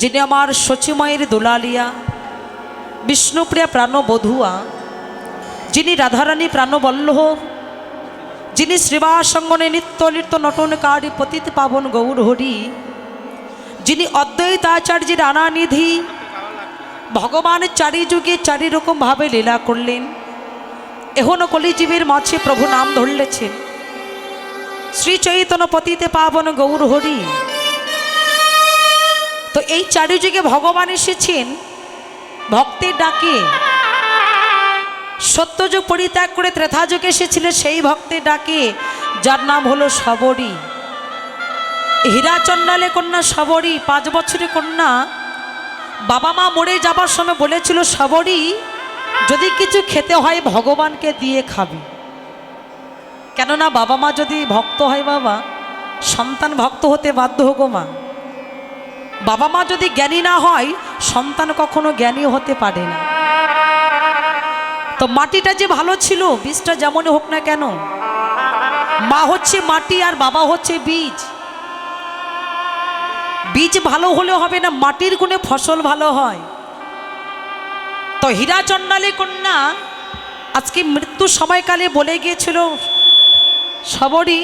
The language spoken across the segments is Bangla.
যিনি আমার শচীময়ের দোলালিয়া, বিষ্ণুপ্রিয়া প্রাণবধুয়া, যিনি রাধারানী প্রাণবল্লভ, যিনি শ্রীবাসঙ্গনে নিত্য নিত্য নটনকারী পতিত পাবন গৌর হরি, যিনি অদ্বৈতাচার্যের আনানিধি ভগবান চারি যুগে চারি রকমভাবে লীলা করলেন এখনও কলিজীবের মাঝে প্রভু নাম ধরলেছেন। শ্রী চৈতন্য পতিতে পাবন গৌর হরি। তো এই চারি যুগে ভগবান এসেছেন, ভক্তের ডাকে। সত্যযুগ পরিত্যাগ করে ত্রেথাযুগে এসেছিলেন সেই ভক্তের ডাকে, যার নাম হলো সবরী হীরা চণ্ডালে কন্যা সবরী পাঁচ বছরের কন্যা বাবা মা মরে যাবার সময় বলেছিল সবরী যদি কিছু খেতে হয়, ভগবানকে দিয়ে খাবি। কেননা বাবা মা যদি ভক্ত হয় বাবা, সন্তান ভক্ত হতে বাধ্য হোক মা। বাবা মা যদি জ্ঞানী না হয়, সন্তান কখনো জ্ঞানী হতে পারে না। তো মাটিটা যে ভালো ছিল, বীজটা যেমনই হোক না কেন, মা হচ্ছে মাটি আর বাবা হচ্ছে বীজ। বীজ ভালো হলে হবে না, মাটির গুণে ফসল ভালো হয়। তো হীরা চণ্ডালী কন্যা আজকে মৃত্যু সময়কালে বলে গিয়েছিল সবরই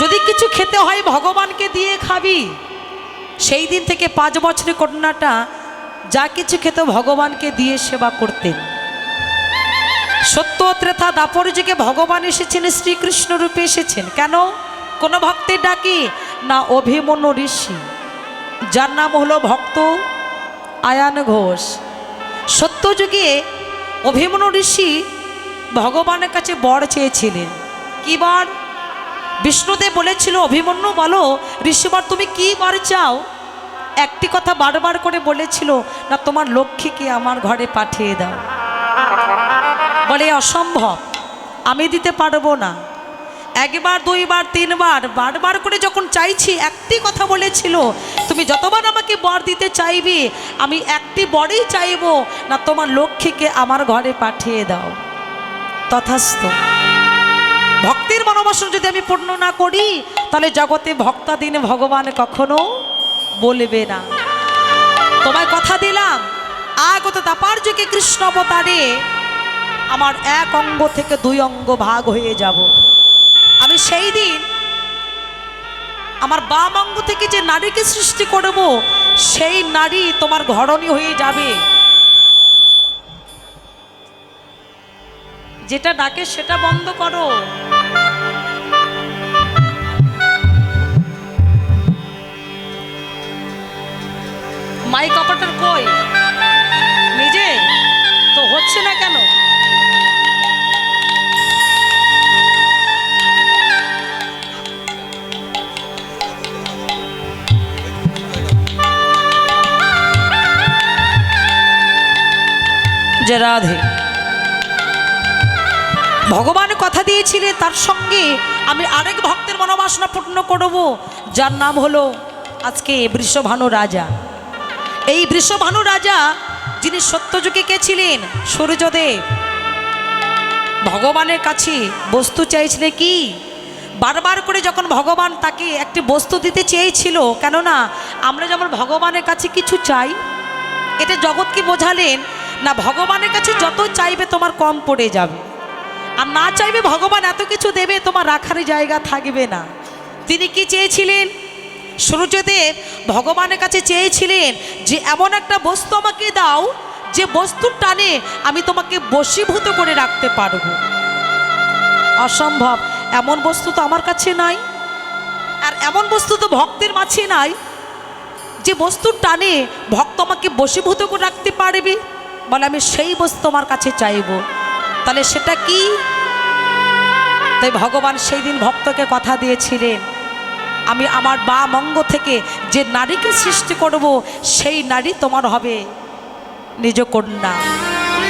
যদি কিছু খেতে হয় ভগবানকে দিয়ে খাবি। সেই দিন থেকে পাঁচ বছরের কন্যাটা যা কিছু খেত ভগবানকে দিয়ে সেবা করতেন। সত্য ত্রেথা দাপর যুগে ভগবান এসেছেন, শ্রীকৃষ্ণ রূপে এসেছেন। কেন? কোন ভক্তের ডাকি, না অভিমন্যু ঋষি। যার নাম হলো ভক্ত আয়ান ঘোষ। সত্য যুগে অভিমন্যু ঋষি ভগবানের কাছে বর চেয়েছিলেন। কি বর? বিষ্ণুদেব বলেছিল, অভিমন্যু, বলো, ঋষিবর, তুমি কি বর চাও? একটি কথা বারবার করে বলেছিল, না, তোমার লক্ষ্মীকে আমার ঘরে পাঠিয়ে দাও। বলে, অসম্ভব, আমি দিতে পারব না। একবার, দুইবার, তিনবার, বারবার করে যখন চাইছি, একটি কথা বলেছিল, তুমি যতবার আমাকে বর দিতে চাইবে, আমি একটি বরেই চাইব। না, তোমার লক্ষ্মীকে আমার ঘরে পাঠিয়ে দাও। তথাস্থ ভক্তির মনোবাসন যদি আমি পূর্ণ না করি, তাহলে জগতে ভক্তাদিন ভগবান কখনো বলবে না। তোমায় কথা দিলাম, আগত তাপার যুগে কৃষ্ণ অবতারে আমার এক অঙ্গ থেকে দুই অঙ্গ ভাগ হয়ে যাব। আমি সেই দিন আমার বাম অঙ্গ থেকে যে নারীকে সৃষ্টি করব, সেই নারী তোমার ঘরণী হয়ে যাবে। যেটা ডাকে সেটা বন্ধ করো। মাইক অপারেটর কই? নিজে? তো হচ্ছে না কেন? যে রাধে। ভগবান কথা দিয়েছিলে, তার সঙ্গে আমি আরেক ভক্তের মনোবাসনা পূর্ণ করব, যার নাম হলো আজকে বৃষভানু রাজা। এই বৃষভানু রাজা, যিনি সত্যযুগে কে ছিলেন? সূর্যদেব। ভগবানের কাছে বস্তু চাইছিলে কি? বারবার করে যখন ভগবান তাকে একটি বস্তু দিতে চেয়েছিল, কেননা আমরা যেমন ভগবানের কাছে কিছু চাই এটা জগৎকে বোঝালেন? না, ভগবানের কাছে যত চাইবে তোমার কম পড়ে যাবে। আর না চাইবে ভগবান এত কিছু দেবে, তোমার রাখার জায়গা থাকবে না। তিনি কি চেয়েছিলেন? সূর্যদেব ভগবানের কাছে চেয়েছিলেন যে এমন একটা বস্তু আমাকে দাও, যে বস্তুর টানে আমি তোমাকে বশীভূত করে রাখতে পারব। অসম্ভব, এমন বস্তু তো আমার কাছে নাই। আর এমন বস্তু তো ভক্তের মাঝে নাই, যে বস্তুর টানে ভক্ত আমাকে বশীভূত করে রাখতে পারবে বলে আমি সেই বস্তু আমার কাছে চাইব। তাহলে সেটা কি? তাই ভগবান সেই দিন ভক্তকে কথা দিয়েছিলেন আমি আমার বা মঙ্গ থেকে যে নারীকে সৃষ্টি করব, সেই নারী তোমার হবে নিজ কন্যা।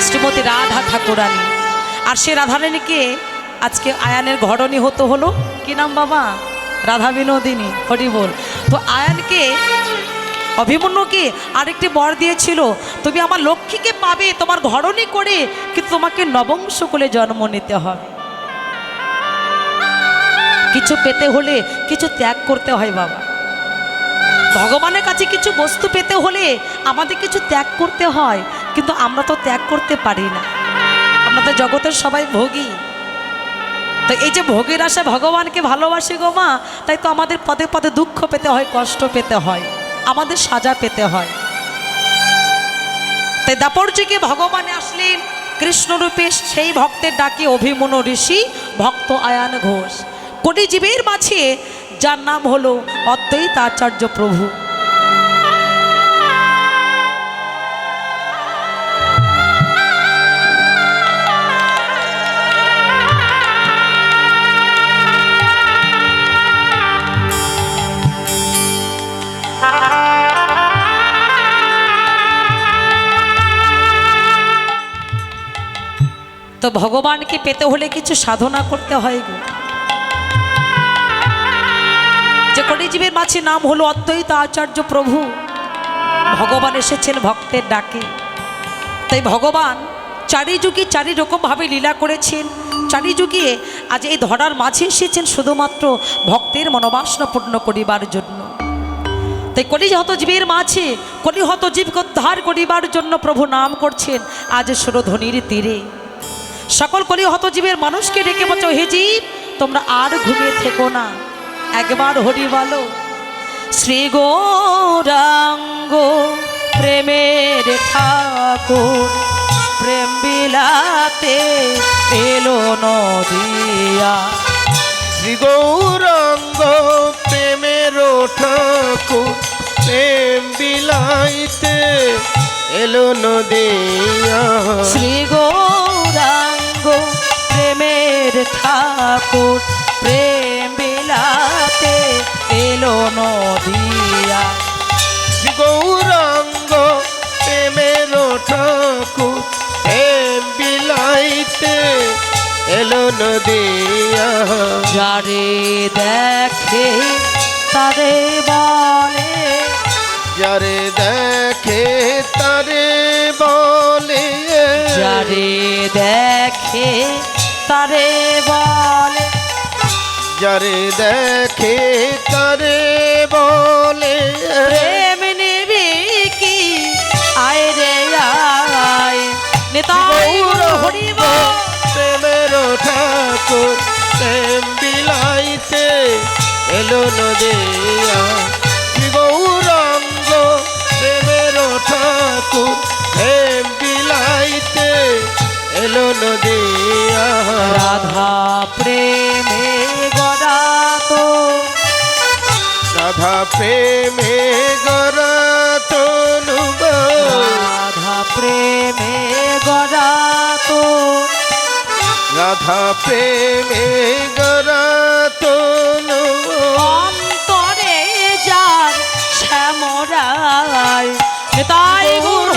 শ্রীমতী রাধা ঠাকুরানী। আর সে রাধারানীকে আজকে আয়ানের ঘরণী হতে হলো। কি নাম বাবা? রাধা বিনোদিনী, হরি বল। তো আয়ানকে অভিমন্যুকে আরেকটি বর দিয়েছিল। তুমি আমার লক্ষ্মীকে পাবে, তোমার ঘরণী করে, কিন্তু তোমাকে নবংশ কোলে জন্ম নিতে হবে। কিছু পেতে হলে কিছু ত্যাগ করতে হয় বাবা। ভগবানের কাছে কিছু বস্তু পেতে হলে আমাদের কিছু ত্যাগ করতে হয়, কিন্তু আমরা তো ত্যাগ করতে পারি না। আমরা তো জগতের সবাই ভোগী। তো এই যে ভোগের আশা ভগবানকে ভালোবাসি গো মা, তাই তো আমাদের পদে পদে দুঃখ পেতে হয়, কষ্ট পেতে হয়, আমাদের সাজা পেতে হয়। তাই দাপর যুগে ভগবানে আসলেন, কৃষ্ণরূপে সেই ভক্তের ডাকে অভিমন্য ঋষি, ভক্ত আয়ান ঘোষ। কোটি জীবের মাঝে, যার নাম হলো অদ্বৈত আচার্য প্রভু। তো ভগবানকে পেতে হলে কিছু সাধনা করতে হয় গো। যে কলিজীবের মাঝে নাম হলো অদ্বৈত আচার্য প্রভু। ভগবান এসেছেন ভক্তের ডাকে। তাই ভগবান চারি যুগে চারি রকমভাবে লীলা করেছেন। চারি যুগে আজ এই ধরার মাঝে এসেছেন শুধুমাত্র ভক্তের মনোবাসনা পূর্ণ করিবার জন্য। তাই কলিহত জীবের মাঝে, কলিহত জীবকে উদ্ধার করিবার জন্য প্রভু নাম করছেন আজ সুরধ্বনির তীরে। সকল কলিহত জীবের মানুষকে ডেকে বলছো, হে জীব, তোমরা আর ঘুমিয়ে থেকো না। একবার হরি বলো শ্রী গৌরাঙ্গ প্রেমের ঠাকুর প্রেম বিলাতে এলো নদিয়া। শ্রী গৌরাঙ্গ প্রেমের ঠাকুর প্রেম বিলাইতে এলো নদিয়া। শ্রী গৌরাঙ্গ প্রেমের ঠাকুর প্রেম এলো নদিয়া। গৌরাঙ্গ প্রেমের ঠাকুর প্রেম বিলাইতে এলো নদিয়া। যারে দেখে তারে বলে যারে দেখে তারে বলে। যারে দেখে তারে বলে। যারে দেখে তারে বলে প্রেম নিবি কি আয় রে আয় নেতাই হরিব প্রেমের ঠাকুর প্রেম বিলাইতে এলো নদিয়া। গৌরাঙ্গ প্রেমের ঠাকুর প্রেম বিলাইতে এলো নদিয়া রাধা প্রেমে গদা তো রাধা প্রেমে গরা তনুব রাধা প্রেমে গরা তো রাধা প্রেমে গরা তনু অন্তরে যার শ্যামরায় তাই গুরু